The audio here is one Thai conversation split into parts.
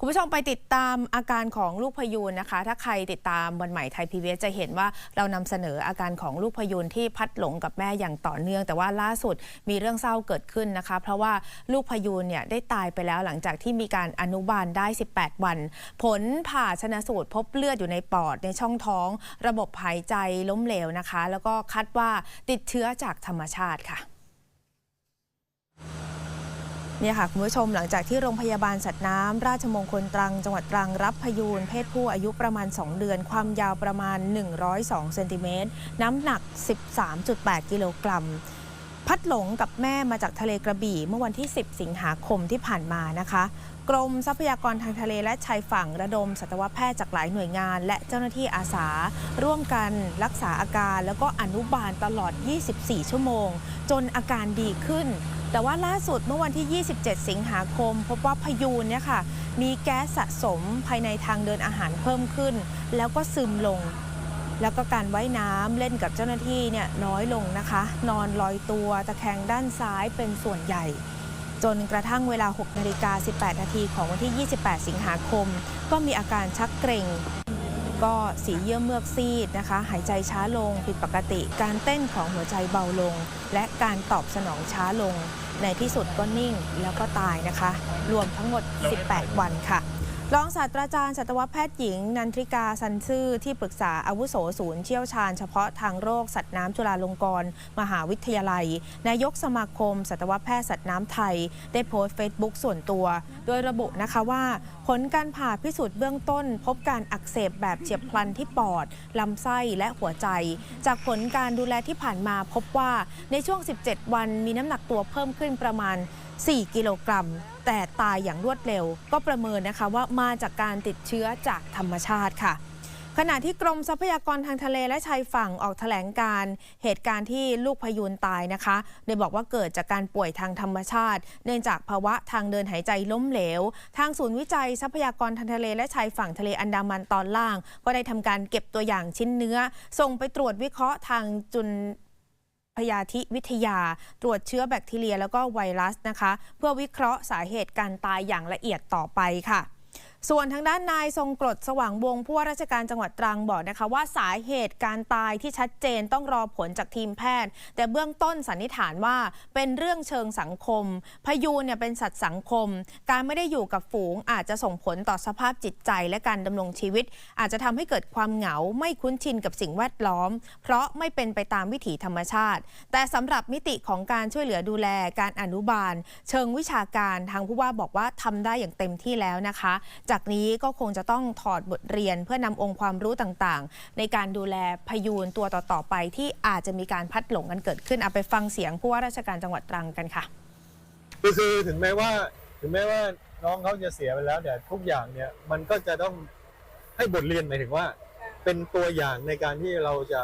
คุณผู้ชมไปติดตามอาการของลูกพยูนนะคะ ถ้าใครติดตามวันใหม่ไทยพีวีจะเห็นว่าเรานำเสนออาการของลูกพยูนที่พัดหลงกับแม่อย่างต่อเนื่อง แต่ว่าล่าสุดมีเรื่องเศร้าเกิดขึ้นนะคะ เพราะว่าลูกพยูนเนี่ยได้ตายไปแล้วหลังจากที่มีการอนุบาลได้ 18 วัน ผลผ่าชนะสูตรพบเลือดอยู่ในปอดในช่องท้อง ระบบหายใจล้มเหลวนะคะ แล้วก็คาดว่าติดเชื้อจากธรรมชาติค่ะ เนี่ยค่ะคุณผู้ชมหลังจากที่โรงพยาบาลสัตว์น้ำราชมงคลตรัง จังหวัดตรังรับพยูนเพศผู้อายุประมาณ 2 เดือน ความยาวประมาณ 102เซนติเมตรน้ำหนัก 13.8 กิโลกรัม พัดหลงกับแม่มาจากทะเลกระบี่ เมื่อวันที่ 10 สิงหาคมที่ผ่านมานะคะ กรมทรัพยากรทางทะเลและชายฝั่งระดมสัตวแพทย์จากหลายหน่วยงาน และเจ้าหน้าที่อาสา ร่วมกันรักษาอาการ แล้วก็อนุบาลตลอด 24 ชั่วโมง จนอาการดีขึ้น แต่ว่าล่าสุดเมื่อวันที่ 27 สิงหาคม พบว่าพยูนเนี่ยค่ะมีแก๊สสะสมภายในทางเดินอาหารเพิ่มขึ้น แล้วก็ซึมลง แล้วก็การว่ายน้ำเล่นกับเจ้าหน้าที่เนี่ยน้อยลงนะคะ นอนลอยตัวตะแคงด้านซ้ายเป็นส่วนใหญ่ จนกระทั่งเวลา 6 นาฬิกา 18 นาทีของวันที่ 28 สิงหาคม ก็มีอาการชักเกร็ง ก็สีเยื่อเมือกซีดนะคะ หายใจช้าลงผิดปกติ การเต้นของหัวใจเบาลง และการตอบสนองช้าลง ในที่สุดก็นิ่งแล้วก็ตายนะคะ รวมทั้งหมด 18 วันค่ะ รองศาสตราจารย์สัตวแพทย์หญิง นันทริกาสันซื่อที่ปรึกษาอาวุโสศูนย์เชี่ยวชาญเฉพาะทางโรคสัตว์น้ำจุฬาลงกรณ์มหาวิทยาลัย นายกสมาคม สัตวแพทย์สัตว์น้ำไทย ได้โพสต์เฟซบุ๊กส่วนตัว โดยระบุนะคะว่า ผลการผ่าพิสูจน์เบื้องต้น พบการอักเสบแบบเฉียบพลันที่ปอด ลำไส้และหัวใจ จากผลการดูแลที่ผ่านมาพบว่าในช่วง 17 วันมีน้ำหนักตัวเพิ่มขึ้นประมาณ 4 กิโลกรัม แต่ตายอย่างรวดเร็ว ก็ประเมินนะคะว่ามาจากการติดเชื้อจากธรรมชาติค่ะ ขณะที่กรมทรัพยากรทางทะเลและชายฝั่งออกแถลงการเหตุการณ์ที่ลูกพยูนตายนะคะ โดยบอกว่าเกิดจากการป่วยทางธรรมชาติ เนื่องจากภาวะทางเดินหายใจล้มเหลว ทางศูนย์วิจัยทรัพยากรทางทะเลและชายฝั่งทะเลอันดามันตอนล่าง ก็ได้ทำการเก็บตัวอย่างชิ้นเนื้อ ส่งไปตรวจวิเคราะห์ทางจุล พยาธิวิทยา ตรวจเชื้อแบคทีเรีย แล้วก็ไวรัสนะคะ เพื่อวิเคราะห์สาเหตุการตายอย่างละเอียดต่อไปค่ะ ส่วนทางด้านนายทรงกรดสว่างวงผู้ว่าราชการจังหวัดตรังบอกนะคะว่าสาเหตุการตายที่ชัดเจนต้องรอผลจากทีมแพทย์ แต่เบื้องต้นสันนิษฐานว่าเป็นเรื่องเชิงสังคม พยูนเนี่ยเป็นสัตว์สังคม การไม่ได้อยู่กับฝูงอาจจะส่งผลต่อสภาพจิตใจและการดำรงชีวิต อาจจะทำให้เกิดความเหงาไม่คุ้นชินกับสิ่งแวดล้อม เพราะไม่เป็นไปตามวิถีธรรมชาติ แต่สำหรับมิติของการช่วยเหลือดูแลการอนุบาล เชิงวิชาการทางผู้ว่าบอกว่าทำได้อย่างเต็มที่แล้วนะคะจากนี้ก็คงจะต้องถอดบทเรียนเพื่อนำองค์ความรู้ต่างๆ ในการดูแลพยูนตัวต่อๆไปที่อาจจะมีการพัดหลงกันเกิดขึ้นเอาไปฟังเสียงผู้ว่าราชการจังหวัดตรังกันค่ะคือคือถึงแม้ว่าถึงแม้ว่าน้องเขาจะเสียไปแล้วเนี่ยทุกอย่างเนี่ยมันก็จะต้องให้บทเรียนหมายถึงว่า เป็นตัวอย่างในการที่เราจะ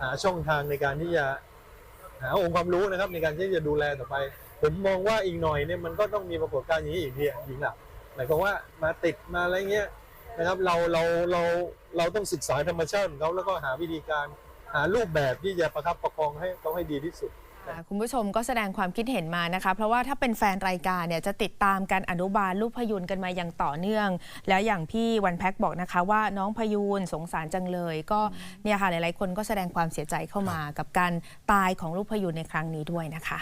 หาช่องทางในการที่จะหาองค์ความรู้นะครับ ในการที่จะดูแลต่อไป ผมมองว่าอีกหน่อยเนี่ยมันก็ต้องมีปรากฏการณ์อย่างนี้อีกทีอะจริงอะ หมายความว่ามาติดมาอะไรเงี้ยนะครับเราเราเราเราต้องศึกษาธรรมชาติของเขาแล้วก็หาวิธีการหารูปแบบที่จะประคับประคองให้เขาให้ดีที่สุดคุณผู้ชมก็แสดงความคิดเห็นมานะคะ เพราะว่าถ้าเป็นแฟนรายการเนี่ยจะติดตามการอนุบาลลูกพยูนกันมาอย่างต่อเนื่อง แล้วอย่างพี่วันแพ็กบอกนะคะว่าน้องพยูนสงสารจังเลย ก็เนี่ยค่ะหลายๆคนก็แสดงความเสียใจเข้ามากับการตายของลูกพยูนในครั้งนี้ด้วยนะคะ